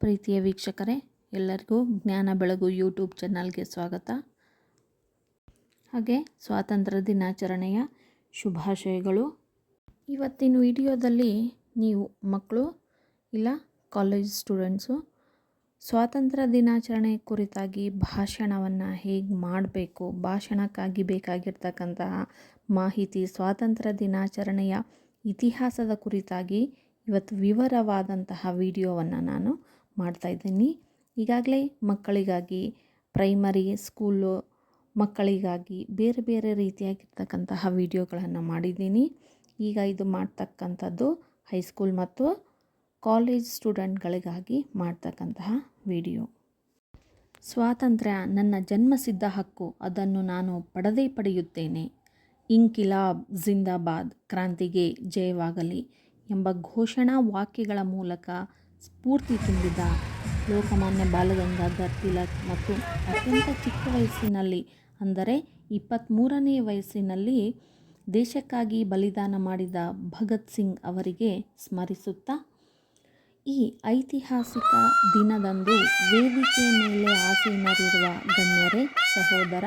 ಪ್ರೀತಿಯ ವೀಕ್ಷಕರೇ, ಎಲ್ಲರಿಗೂ ಜ್ಞಾನ ಬೆಳಗು ಯೂಟ್ಯೂಬ್ ಚಾನಲ್ಗೆ ಸ್ವಾಗತ. ಹಾಗೆ ಸ್ವಾತಂತ್ರ್ಯ ದಿನಾಚರಣೆಯ ಶುಭಾಶಯಗಳು. ಇವತ್ತಿನ ವಿಡಿಯೋದಲ್ಲಿ ನೀವು ಮಕ್ಕಳು ಇಲ್ಲ ಕಾಲೇಜ್ ಸ್ಟೂಡೆಂಟ್ಸು, ಸ್ವಾತಂತ್ರ್ಯ ದಿನಾಚರಣೆ ಕುರಿತಾಗಿ ಭಾಷಣವನ್ನು ಹೇಗೆ ಮಾಡಬೇಕು, ಭಾಷಣಕ್ಕಾಗಿ ಬೇಕಾಗಿರ್ತಕ್ಕಂತಹ ಮಾಹಿತಿ, ಸ್ವಾತಂತ್ರ್ಯ ದಿನಾಚರಣೆಯ ಇತಿಹಾಸದ ಕುರಿತಾಗಿ ಇವತ್ತು ವಿವರವಾದಂತಹ ವಿಡಿಯೋವನ್ನು ನಾನು ಮಾಡ್ತಾಯಿದ್ದೀನಿ ಈಗಾಗಲೇ ಮಕ್ಕಳಿಗಾಗಿ ಪ್ರೈಮರಿ ಸ್ಕೂಲು ಮಕ್ಕಳಿಗಾಗಿ ಬೇರೆ ಬೇರೆ ರೀತಿಯಾಗಿರ್ತಕ್ಕಂತಹ ವಿಡಿಯೋಗಳನ್ನು ಮಾಡಿದ್ದೀನಿ. ಈಗ ಇದು ಮಾಡ್ತಕ್ಕಂಥದ್ದು ಹೈಸ್ಕೂಲ್ ಮತ್ತು ಕಾಲೇಜ್ ಸ್ಟೂಡೆಂಟ್ಗಳಿಗಾಗಿ ಮಾಡ್ತಕ್ಕಂತಹ ವಿಡಿಯೋ. ಸ್ವಾತಂತ್ರ್ಯ ನನ್ನ ಜನ್ಮಸಿದ್ಧ ಹಕ್ಕು. ಅದನ್ನು ನಾನು ಪಡೆದೇ ಪಡೆಯುತ್ತೇನೆ. ಇಂಕಿಲಾಬ್ ಜಿಂದಾಬಾದ್, ಕ್ರಾಂತಿಗೆ ಜಯವಾಗಲಿ ಎಂಬ ಘೋಷಣಾ ವಾಕ್ಯಗಳ ಮೂಲಕ ಸ್ಫೂರ್ತಿ ತುಂಬಿದ ಲೋಕಮಾನ್ಯ ಬಾಲಗಂಗಾಧರ್ ತಿಲಕ್ ಮತ್ತು ಅತ್ಯಂತ ಚಿಕ್ಕ ವಯಸ್ಸಿನಲ್ಲಿ, ಅಂದರೆ ಇಪ್ಪತ್ತ್ಮೂರನೇ ವಯಸ್ಸಿನಲ್ಲಿ ದೇಶಕ್ಕಾಗಿ ಬಲಿದಾನ ಮಾಡಿದ ಭಗತ್ ಸಿಂಗ್ ಅವರಿಗೆ ಸ್ಮರಿಸುತ್ತಾ, ಈ ಐತಿಹಾಸಿಕ ದಿನದಂದು ವೇದಿಕೆ ಮೇಲೆ ಆಸೀನರಿರುವ ಗಣ್ಯರೇ, ಸಹೋದರ,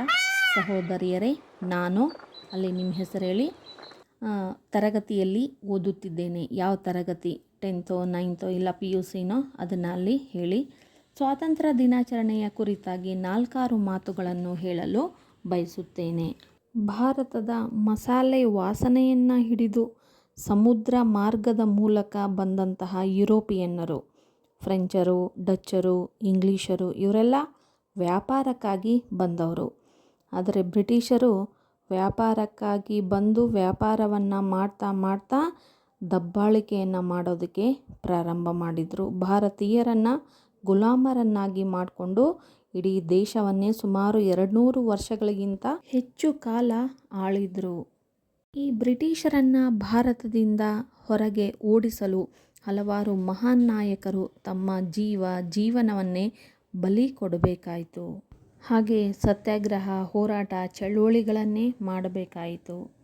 ಸಹೋದರಿಯರೇ, ನಾನು, ಅಲ್ಲಿ ನಿಮ್ಮ ಹೆಸರು ಹೇಳಿ ತರಗತಿಯಲ್ಲಿ ಓದುತ್ತಿದ್ದೇನೆ. ಯಾವ ತರಗತಿ? ಟೆಂತೋ, ನೈನ್ತೋ ಇಲ್ಲ ಪಿ ಯು ಸಿನೋ ಅದನ್ನು ಅಲ್ಲಿ ಹೇಳಿ. ಸ್ವಾತಂತ್ರ್ಯ ದಿನಾಚರಣೆಯ ಕುರಿತಾಗಿ ನಾಲ್ಕಾರು ಮಾತುಗಳನ್ನು ಹೇಳಲು ಬಯಸುತ್ತೇನೆ. ಭಾರತದ ಮಸಾಲೆ ವಾಸನೆಯನ್ನು ಹಿಡಿದು ಸಮುದ್ರ ಮಾರ್ಗದ ಮೂಲಕ ಬಂದಂತಹ ಯುರೋಪಿಯನ್ನರು, ಫ್ರೆಂಚರು, ಡಚ್ಚರು, ಇಂಗ್ಲೀಷರು ಇವರೆಲ್ಲ ವ್ಯಾಪಾರಕ್ಕಾಗಿ ಬಂದವರು. ಆದರೆ ಬ್ರಿಟಿಷರು ವ್ಯಾಪಾರಕ್ಕಾಗಿ ಬಂದು ವ್ಯಾಪಾರವನ್ನು ಮಾಡ್ತಾ ಮಾಡ್ತಾ ದಬ್ಬಾಳಿಕೆಯನ್ನು ಮಾಡೋದಕ್ಕೆ ಪ್ರಾರಂಭ ಮಾಡಿದರು. ಭಾರತೀಯರನ್ನು ಗುಲಾಮರನ್ನಾಗಿ ಮಾಡಿಕೊಂಡು ಇಡೀ ದೇಶವನ್ನೇ ಸುಮಾರು ಎರಡುನೂರು ವರ್ಷಗಳಿಗಿಂತ ಹೆಚ್ಚು ಕಾಲ ಆಳಿದರು. ಈ ಬ್ರಿಟಿಷರನ್ನು ಭಾರತದಿಂದ ಹೊರಗೆ ಓಡಿಸಲು ಹಲವಾರು ಮಹಾನ್ ನಾಯಕರು ತಮ್ಮ ಜೀವ, ಜೀವನವನ್ನೇ ಬಲಿ ಕೊಡಬೇಕಾಯಿತು. ಹಾಗೆ ಸತ್ಯಾಗ್ರಹ, ಹೋರಾಟ, ಚಳುವಳಿಗಳನ್ನೇ ಮಾಡಬೇಕಾಯಿತು.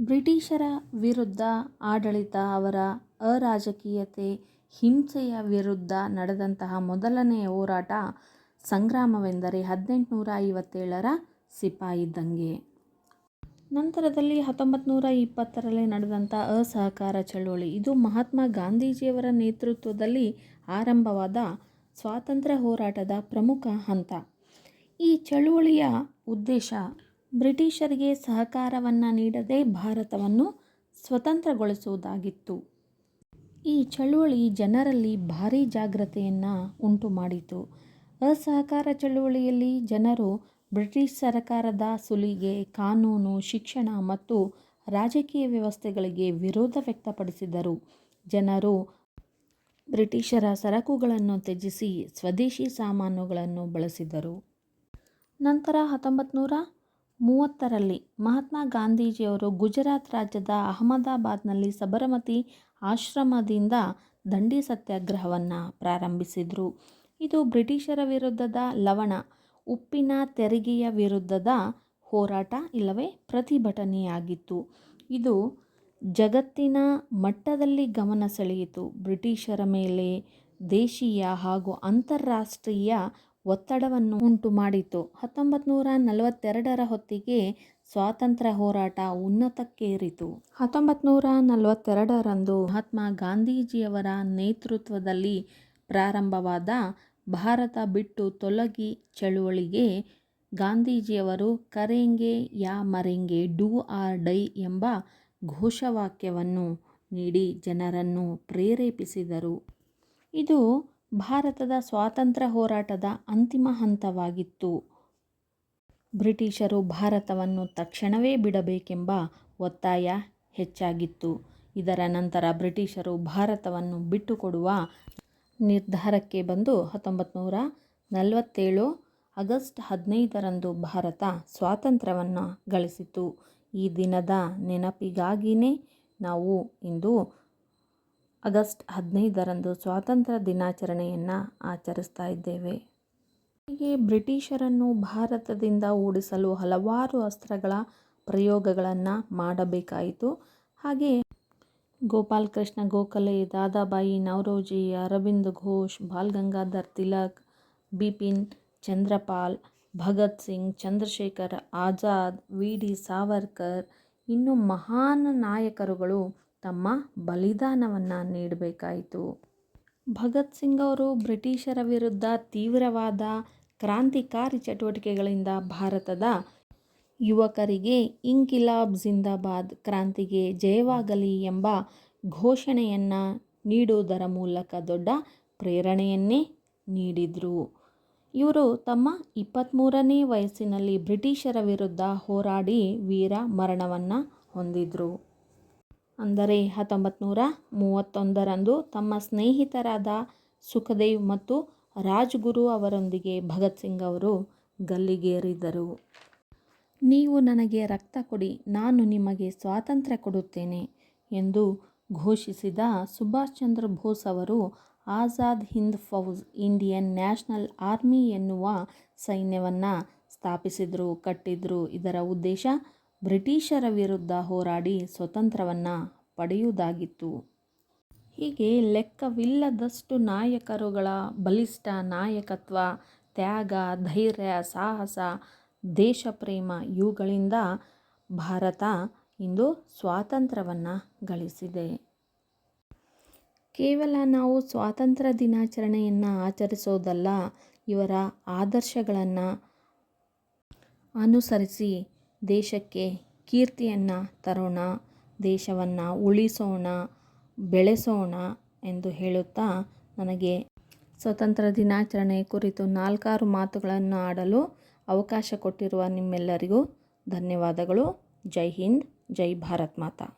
ಬ್ರಿಟಿಷರ ವಿರುದ್ಧ ಆಡಳಿತ, ಅವರ ಅರಾಜಕೀಯತೆ, ಹಿಂಸೆಯ ವಿರುದ್ಧ ನಡೆದಂತಹ ಮೊದಲನೆಯ ಹೋರಾಟ ಸಂಗ್ರಾಮವೆಂದರೆ ಹದಿನೆಂಟುನೂರ ಐವತ್ತೇಳರ ಸಿಪಾಯಿ ದಂಗೆ. ನಂತರದಲ್ಲಿ ಹತ್ತೊಂಬತ್ತು ನೂರ ಇಪ್ಪತ್ತರಲ್ಲಿ ನಡೆದಂಥ ಅಸಹಕಾರ ಚಳುವಳಿ. ಇದು ಮಹಾತ್ಮ ಗಾಂಧೀಜಿಯವರ ನೇತೃತ್ವದಲ್ಲಿ ಆರಂಭವಾದ ಸ್ವಾತಂತ್ರ್ಯ ಹೋರಾಟದ ಪ್ರಮುಖ ಹಂತ. ಈ ಚಳುವಳಿಯ ಉದ್ದೇಶ ಬ್ರಿಟಿಷರಿಗೆ ಸಹಕಾರವನ್ನು ನೀಡದೆ ಭಾರತವನ್ನು ಸ್ವತಂತ್ರಗೊಳಿಸುವುದಾಗಿತ್ತು. ಈ ಚಳುವಳಿ ಜನರಲ್ಲಿ ಭಾರೀ ಜಾಗ್ರತೆಯನ್ನು ಉಂಟು ಮಾಡಿತು ಅಸಹಕಾರ ಚಳುವಳಿಯಲ್ಲಿ ಜನರು ಬ್ರಿಟಿಷ್ ಸರಕಾರದ ಸುಲಿಗೆ, ಕಾನೂನು, ಶಿಕ್ಷಣ ಮತ್ತು ರಾಜಕೀಯ ವ್ಯವಸ್ಥೆಗಳಿಗೆ ವಿರೋಧ ವ್ಯಕ್ತಪಡಿಸಿದರು. ಜನರು ಬ್ರಿಟಿಷರ ಸರಕುಗಳನ್ನು ತ್ಯಜಿಸಿ ಸ್ವದೇಶಿ ಸಾಮಾನುಗಳನ್ನು ಬಳಸಿದರು. ನಂತರ ಹತ್ತೊಂಬತ್ತು ನೂರ ಮೂವತ್ತರಲ್ಲಿ ಮಹಾತ್ಮ ಗಾಂಧೀಜಿಯವರು ಗುಜರಾತ್ ರಾಜ್ಯದ ಅಹಮದಾಬಾದ್ನಲ್ಲಿ ಸಬರಮತಿ ಆಶ್ರಮದಿಂದ ದಂಡಿ ಸತ್ಯಾಗ್ರಹವನ್ನು ಪ್ರಾರಂಭಿಸಿದರು. ಇದು ಬ್ರಿಟಿಷರ ವಿರುದ್ಧದ ಲವಣ, ಉಪ್ಪಿನ ತೆರಿಗೆಯ ವಿರುದ್ಧದ ಹೋರಾಟ ಇಲ್ಲವೇ ಪ್ರತಿಭಟನೆಯಾಗಿತ್ತು. ಇದು ಜಗತ್ತಿನ ಮಟ್ಟದಲ್ಲಿ ಗಮನ ಸೆಳೆಯಿತು. ಬ್ರಿಟಿಷರ ಮೇಲೆ ದೇಶೀಯ ಹಾಗೂ ಅಂತಾರಾಷ್ಟ್ರೀಯ ಒತ್ತಡವನ್ನು ಉಂಟು ಮಾಡಿತು. ಹತ್ತೊಂಬತ್ತು ನೂರ ನಲವತ್ತೆರಡರ ಹೊತ್ತಿಗೆ ಸ್ವಾತಂತ್ರ್ಯ ಹೋರಾಟ ಉನ್ನತಕ್ಕೇರಿತು. ಹತ್ತೊಂಬತ್ತು ನೂರ ನಲವತ್ತೆರಡರಂದು ಮಹಾತ್ಮ ಗಾಂಧೀಜಿಯವರ ನೇತೃತ್ವದಲ್ಲಿ ಪ್ರಾರಂಭವಾದ ಭಾರತ ಬಿಟ್ಟು ತೊಲಗಿ ಚಳುವಳಿಗೆ ಗಾಂಧೀಜಿಯವರು ಕರೆಂಗೆ ಯಾ ಮರೆಂಗೆ ಡೂ ಆರ್ ಡೈ ಎಂಬ ಘೋಷವಾಕ್ಯವನ್ನು ನೀಡಿ ಜನರನ್ನು ಪ್ರೇರೇಪಿಸಿದರು. ಇದು ಭಾರತದ ಸ್ವಾತಂತ್ರ್ಯ ಹೋರಾಟದ ಅಂತಿಮ ಹಂತವಾಗಿತ್ತು. ಬ್ರಿಟಿಷರು ಭಾರತವನ್ನು ತಕ್ಷಣವೇ ಬಿಡಬೇಕೆಂಬ ಒತ್ತಾಯ ಹೆಚ್ಚಾಗಿತ್ತು. ಇದರ ನಂತರ ಬ್ರಿಟಿಷರು ಭಾರತವನ್ನು ಬಿಟ್ಟುಕೊಡುವ ನಿರ್ಧಾರಕ್ಕೆ ಬಂದು ಹತ್ತೊಂಬತ್ತು ನೂರ ನಲವತ್ತೇಳು ಆಗಸ್ಟ್ ಹದಿನೈದರಂದು ಭಾರತ ಸ್ವಾತಂತ್ರ್ಯವನ್ನು ಗಳಿಸಿತು. ಈ ದಿನದ ನೆನಪಿಗಾಗಿಯೇ ನಾವು ಇಂದು ಆಗಸ್ಟ್ ಹದಿನೈದರಂದು ಸ್ವಾತಂತ್ರ್ಯ ದಿನಾಚರಣೆಯನ್ನು ಆಚರಿಸ್ತಾ ಇದ್ದೇವೆ. ಹೀಗೆ ಬ್ರಿಟಿಷರನ್ನು ಭಾರತದಿಂದ ಓಡಿಸಲು ಹಲವಾರು ಅಸ್ತ್ರಗಳ ಪ್ರಯೋಗಗಳನ್ನು ಮಾಡಬೇಕಾಯಿತು. ಹಾಗೆ ಗೋಪಾಲ್ ಕೃಷ್ಣ ಗೋಖಲೆ, ದಾದಾಬಾಯಿ ನವರೋಜಿ, ಅರವಿಂದ್ ಘೋಷ್, ಬಾಲ್ ಗಂಗಾಧರ್ ತಿಲಕ್, ಬಿಪಿನ್ ಚಂದ್ರಪಾಲ್, ಭಗತ್ ಸಿಂಗ್, ಚಂದ್ರಶೇಖರ್ ಆಜಾದ್, ವಿ ಡಿ ಸಾವರ್ಕರ್ ಇನ್ನು ಮಹಾನ್ ನಾಯಕರುಗಳು ತಮ್ಮ ಬಲಿದಾನವನ್ನು ನೀಡಬೇಕಾಯಿತು. ಭಗತ್ ಸಿಂಗ್ ಅವರು ಬ್ರಿಟಿಷರ ವಿರುದ್ಧ ತೀವ್ರವಾದ ಕ್ರಾಂತಿಕಾರಿ ಚಟುವಟಿಕೆಗಳಿಂದ ಭಾರತದ ಯುವಕರಿಗೆ ಇಂಕಿಲಾಬ್ ಜಿಂದಾಬಾದ್ ಕ್ರಾಂತಿಗೆ ಜಯವಾಗಲಿ ಎಂಬ ಘೋಷಣೆಯನ್ನು ನೀಡುವುದರ ಮೂಲಕ ದೊಡ್ಡ ಪ್ರೇರಣೆಯನ್ನೇ ನೀಡಿದರು. ಇವರು ತಮ್ಮ ಇಪ್ಪತ್ತ್ಮೂರನೇ ವಯಸ್ಸಿನಲ್ಲಿ ಬ್ರಿಟಿಷರ ವಿರುದ್ಧ ಹೋರಾಡಿ ವೀರ ಮರಣವನ್ನು ಹೊಂದಿದರು. ಅಂದರೆ ಹತ್ತೊಂಬತ್ತು ಮೂವತ್ತೊಂದರಂದು ತಮ್ಮ ಸ್ನೇಹಿತರಾದ ಸುಖದೇವ್ ಮತ್ತು ರಾಜ್ಗುರು ಅವರೊಂದಿಗೆ ಭಗತ್ ಸಿಂಗ್ ಅವರು ಗಲ್ಲಿಗೇರಿದರು. ನೀವು ನನಗೆ ರಕ್ತ ಕೊಡಿ, ನಾನು ನಿಮಗೆ ಸ್ವಾತಂತ್ರ್ಯ ಕೊಡುತ್ತೇನೆ ಎಂದು ಘೋಷಿಸಿದ ಸುಭಾಷ್ ಚಂದ್ರ ಬೋಸ್ ಅವರು Azad Hind Fauj Indian National Army ಎನ್ನುವ ಸೈನ್ಯವನ್ನು ಸ್ಥಾಪಿಸಿದರು, ಕಟ್ಟಿದರು. ಇದರ ಉದ್ದೇಶ ಬ್ರಿಟಿಷರ ವಿರುದ್ಧ ಹೋರಾಡಿ ಸ್ವತಂತ್ರವನ್ನು ಪಡೆಯುವುದಾಗಿತ್ತು. ಹೀಗೆ ಲೆಕ್ಕವಿಲ್ಲದಷ್ಟು ನಾಯಕರುಗಳ ಬಲಿಷ್ಠ ನಾಯಕತ್ವ, ತ್ಯಾಗ, ಧೈರ್ಯ, ಸಾಹಸ, ದೇಶಪ್ರೇಮ ಇವುಗಳಿಂದ ಭಾರತ ಇಂದು ಸ್ವಾತಂತ್ರ್ಯವನ್ನು ಗಳಿಸಿದೆ. ಕೇವಲ ನಾವು ಸ್ವಾತಂತ್ರ್ಯ ದಿನಾಚರಣೆಯನ್ನು ಆಚರಿಸೋದಲ್ಲ, ಇವರ ಆದರ್ಶಗಳನ್ನು ಅನುಸರಿಸಿ ದೇಶಕ್ಕೆ ಕೀರ್ತಿಯನ್ನು ತರೋಣ, ದೇಶವನ್ನು ಉಳಿಸೋಣ, ಬೆಳೆಸೋಣ ಎಂದು ಹೇಳುತ್ತಾ ನನಗೆ ಸ್ವತಂತ್ರ ದಿನಾಚರಣೆ ಕುರಿತು ನಾಲ್ಕಾರು ಮಾತುಗಳನ್ನು ಆಡಲು ಅವಕಾಶ ಕೊಟ್ಟಿರುವ ನಿಮ್ಮೆಲ್ಲರಿಗೂ ಧನ್ಯವಾದಗಳು. ಜೈ ಹಿಂದ್, ಜೈ ಭಾರತ್ ಮಾತಾ.